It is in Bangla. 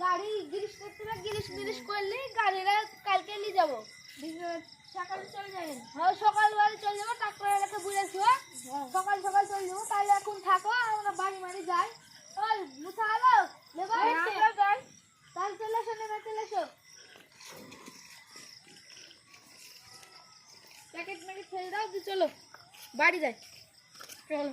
গাড়ি গিরিশ করতে গিরিশ মিরিশ করলি গাড়িটা কালকে নিয়ে যাব সকালে চলে যাবেন হ্যাঁ সকাল চলে যাব ট্রাক্টর এলাকা বুঝে সকাল সকাল চলে যাব তাহলে এখন থাকো আমরা বাড়ি মারি যাই। ওই মুছা আলো লেবার যাই। তাহলে চলে এসো নেবে চলে এসো। প্যাকেট ম্যাকেট ফেলে দাও চলো বাড়ি যাই। চলো।